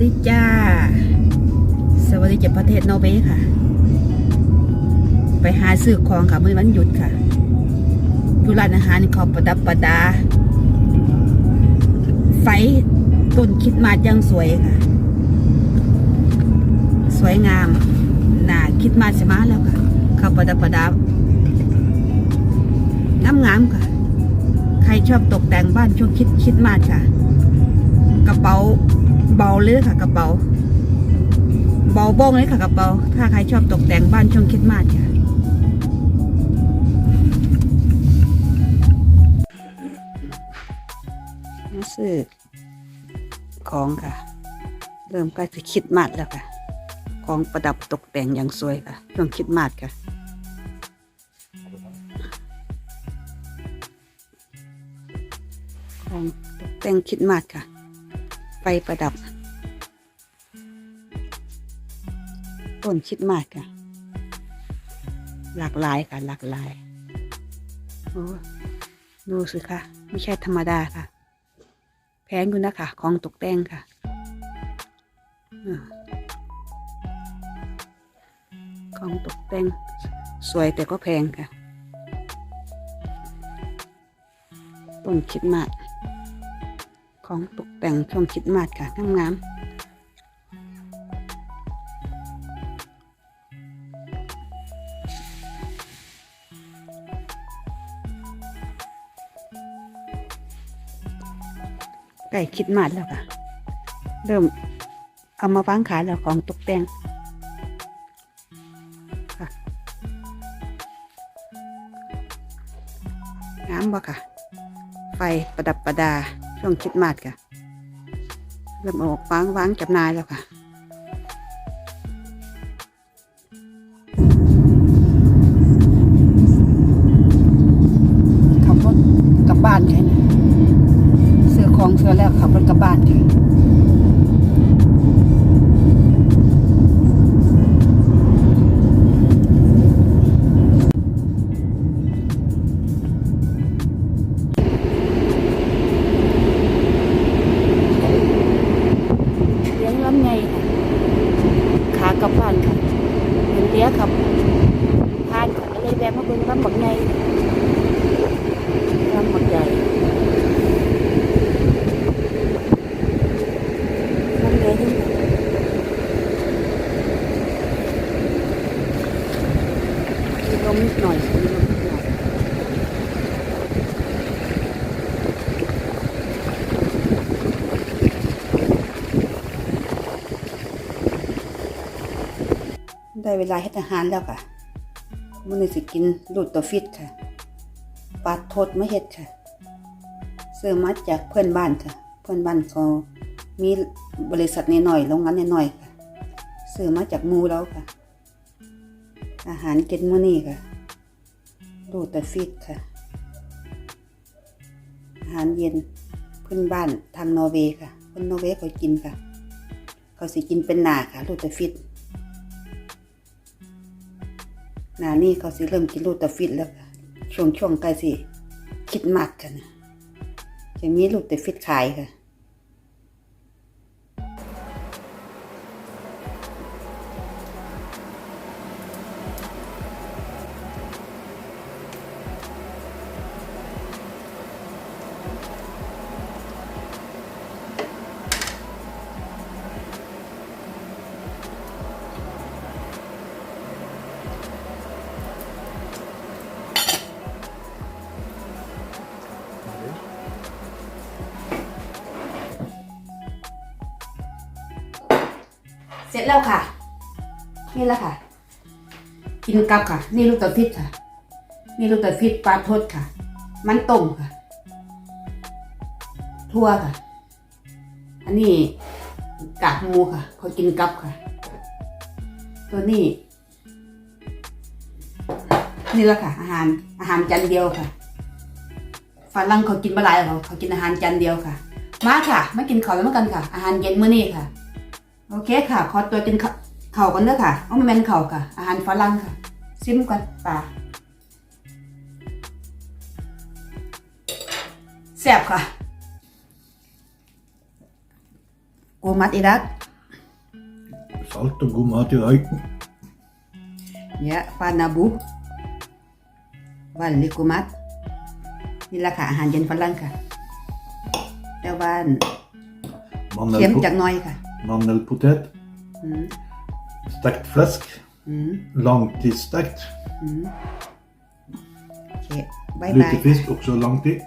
ดีจ้า สวัสดีจากประเทศนอร์เวย์ค่ะ ไปหาซื้อของค่ะเมื่อวันหยุดค่ะอยู่ร้านอาหารเขาประดับประดา ไฟต้นคิดมาสยังสวยค่ะ สวยงามน่าคิดมาสจะมาแล้วค่ะเขาประดับประดางามงามๆค่ะ ใครชอบตกแต่งบ้านช่วงคิดคิดมาค่ะ กระเป๋า เบาเลยค่ะกระเป๋า เบาบ้องเลยค่ะกระเป๋า ถ้าใครชอบตกแต่งบ้านช่วงคริดมาสค่ะมาซื้อของค่ะ เริ่มใกล้จะคริดมาสแล้วค่ะ ของประดับตกแต่งอย่างสวยค่ะช่วงคริดมาสค่ะของตกแต่งคริดมาสค่ะไฟประดับ ต้นคิดมาสค่ะ หลากหลายค่ะ หลากหลายโอ้ดูสิค่ะ ไม่ใช่ธรรมดาค่ะ แพงอยู่นะคะ ของตกแต่งค่ะอของตกแต่งสวยแต่ก็แพงค่ะ ต้นคิดมาสของตกแต่งช่วงคิดมาสค่ะงามๆ ใกล้คริดมาสแล้วค่ะ เริ่มเอามาวางขายแล้วของตกแต่งค่ะงามบ่ค่ะ ไฟประดับประดาช่วงคริดมาสค่ะ เริ่มออกวางวางจับนายแล้วค่ะ บ้านค่ ได้เวลาเฮ็ดอาหารแล้วค่ะมื้อนี้สิกินลูดตัวฟิตค่ะปลาทดมาเฮ็ดค่ะซื้อมาจากเพื่อนบ้านค่ะ เพื่อนบ้านเขามีบริษัทน้อยๆโรงงานน้อยๆค่ะซื้อมาจากมูแล้วค่ะ อาหารกินมื้อนี้ค่ะลูดตัวฟิตค่ะ อาหารเย็นเพื่อนบ้านทางนอร์เวย์ค่ะ คนนอร์เวย์เขากินค่ะ เขาสิกินเป็นหนาค่ะลูดตัวฟิต หนานี่เขาสิเริ่มกินลูตะฟิตแล้วค่ะช่วงช่วงใกล้สิคิดมากกันนะจะมีลูกตะฟิตขายค่ะ เสร็จแล้วค่ะ นี่แหละค่ะ กินกับค่ะ นี่ลูกตะฟิตค่ะ นี่ลูกตะฟิตปลาทดค่ะ มันต้มค่ะ ทั่วค่ะ อันนี้กากหมูค่ะเขากินกับค่ะ ตัวนี้ นี่แหละค่ะ อาหารอาหารจานเดียวค่ะฝรั่งเขากินบะหลายเขาเขากินอาหารจานเดียวค่ะ มาค่ะ มากินข้าวแล้วมากันค่ะ อาหารเย็นมื้อนี้ค่ะ โอเคค่ะ ขอตัวกินเข่ากันเด้อค่ะเอามาแมนเข่าค่ะ อาหารฝรั่งค่ะ ซิมกัอนปลาแซ่บค่ะกูมัดอีรัก Salt og god mat i dag. Ja, นนาบุวันลิกูมัตนี่แหละค่ะอาหารเย็นฝรั่งค่ะ แต่ว่าเข้มจากน้อยค่ะ mandelpotet. Mm. Stekt flesk. Mm. Langtidsstekt. Mm. Okay. Lutefisk også langtid.